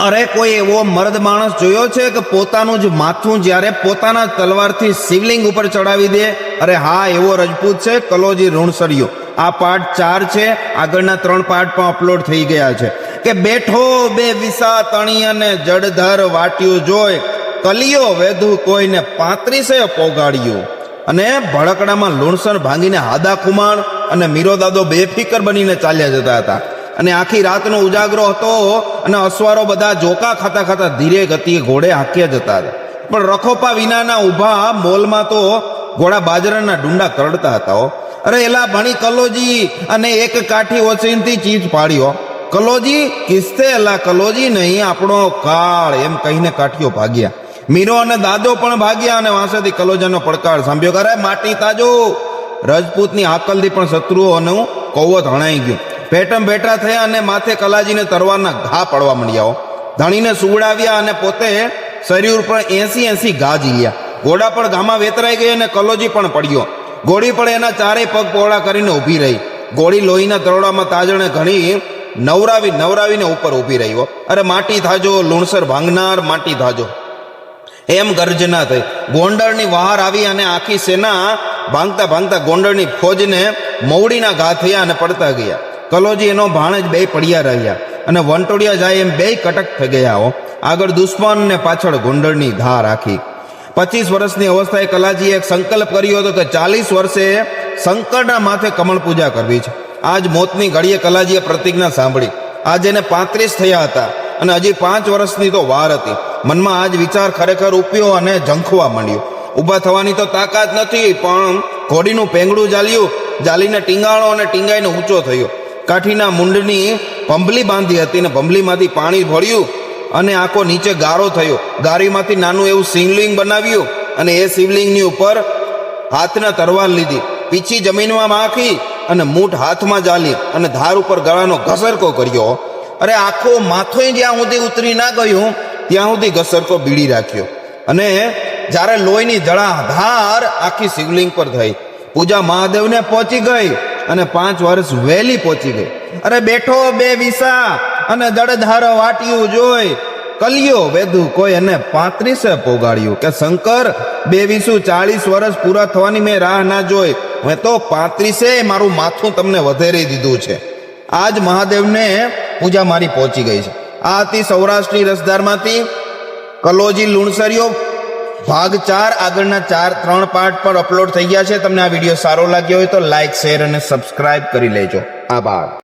અરે કોઈ એવો મર્દ માણસ જોયો છે કે પોતાનું જ માથું જ્યારે પોતાના તલવારથી શિવલિંગ ઉપર ચડાવી દે? અરે હા, એવો રજપૂત છે, કલોજી ઋણસરિયો આ પાર્ટ ચાર છે, આગળના ત્રણ પાર્ટ પણ અપલોડ થઈ ગયા છે. કે બેઠો બે વિસા તણી અને જડધર વાટ્યું જોય, કલિયો વેધુ કોઈને પાંત્રીસે પોગાડ્યું. અને ભડકડામાં લુણસર ભાંગીને હાદા ખુમાણ અને મીરો દાદો બેફિકર બનીને ચાલ્યા જતા હતા. અને આખી રાતનો ઉજાગરો હતો અને અસવારો બધા જોકા ખાતા ખાતા ધીરે ગતિએ ઘોડે હાંક્યા જતા હતા પણ રખોપા વિનાના ઊભા મોલમાં તો ઘોડા બાજરાના ડુંડા કરડતા હતા અરે એલા ભણી કલોજી અને એક કાઠી ઓછીનથી ચીજ પાડ્યો. કલોજી, કિસ્તે એલા કલોજી, નહીં આપણો કાળ, એમ કહીને કાઠીઓ ભાગ્યા. મીરો અને દાદો પણ ભાગ્યા અને વાંસેથી કલોજાનો પડકાર સાંભળ્યો કરે માટી તાજો. રજપૂતની આકલથી પણ શત્રુઓનું કૌવત હણાઈ ગયું. ભેટમ ભેટા થયા અને માથે કલાજીને તરવાના ઘા પડવા માંડ્યા. ધણીને સુવડાવ્યા અને પોતે શરીર ઉપર એસી એસી ઘા ઝીલ્યા. ઘોડા પણ ઘામાં વેતરાઈ ગઈ અને કલોજી પણ પડ્યો. ઘોડી પણ એના ચારેય પગ પહોળા કરીને ઊભી રહી. ઘોડી લોહીના તરોડામાં તાજણે ઘણી નવરાવી નવરાવીને ઉપર ઊભી રહ્યો. અરે માટી થાજો, લુણસર ભાંગનાર, માટી થાજો. એમ ગર્જના થઈ. ગોંડળની વહાર આવી અને આખી સેના ભાંગતા ભાંગતા ગોંડળની ફોજને મવડીના ઘા થયા અને પડતા ગયા. કલોજી એનો ભાણેજ બે પડ્યા રહ્યા અને વંટોડિયા જાય એમ બે કટક થઈ ગયા હો. આગળ દુશ્મન ને પાછળ ગુંડળની ધાર રાખી. પચીસ વર્ષની અવસ્થાએ કલાજીએ એક સંકલ્પ કર્યો હતો કે ચાલીસ વર્ષે શંકરના માથે કમળ પૂજા કરવી છે. આજ મોતની ઘડીએ કલાજીએ પ્રતિજ્ઞા સાંભળી. આજ એને પાંત્રીસ થયા હતા અને હજી પાંચ વર્ષની તો વાર હતી. મનમાં આજ વિચાર ખરેખર ઉપ્યો અને ઝંખવા માંડ્યો. ઊભા થવાની તો તાકાત નથી, પણ ઘોડીનું પેંગડું જાલ્યું. જાલીને ટીંગાણો અને ટીંગાઈને ઊંચો થયો. કાઠીના મુંડની ભંભલી બાંધી હતી ને ભંભલીમાંથી પાણી ભળ્યું અને આખો નીચે ગારો થયો. ગારીમાંથી નાનું એવું શિવલિંગ બનાવ્યું અને એ શિવલિંગની ઉપર હાથના તરવાર લીધી. પીછી જમીનમાં માખી અને મૂઠ હાથમાં જાલી અને ધાર ઉપર ગળાનો ઘસરકો કર્યો. અરે, આખો માથોય જ્યાં સુધી ઉતરી ના ગયું, ત્યાં સુધી ઘસરકો બીડી રાખ્યો. અને જ્યારે લોહીની ધળા ધાર આખી શિવલિંગ પર થઈ, પૂજા મહાદેવને પહોંચી ગઈ. અને પાંચ વર્ષ વહેલી પહોંચી ગઈ. અરે બેઠો બે વિસા અને જળધાર વાટ્યું જોઈ કલિયો વેધુ કોઈ એને પાંત્રીસે પોગાડ્યું કે, શંકર, બે વિસુ ચાળીસ વર્ષ પૂરા થવાની મેં રાહ ના જોઈ. મેં તો પાંત્રીસે મારું માથું તમને વધેરી દીધું છે. આજ મહાદેવને પૂજા મારી પહોંચી ગઈ છે. આ હતી સૌરાષ્ટ્રની રસધારમાંથી કલોજી લુણસરીઓ ભાગ ચાર આગળના ચાર, ત્રણ પાર્ટ પર અપલોડ થઈ ગયા છે. તમને આ વીડિયો સારો લાગ્યો હોય તો લાઈક શેર અને સબસ્ક્રાઇબ કરી લેજો. આભાર.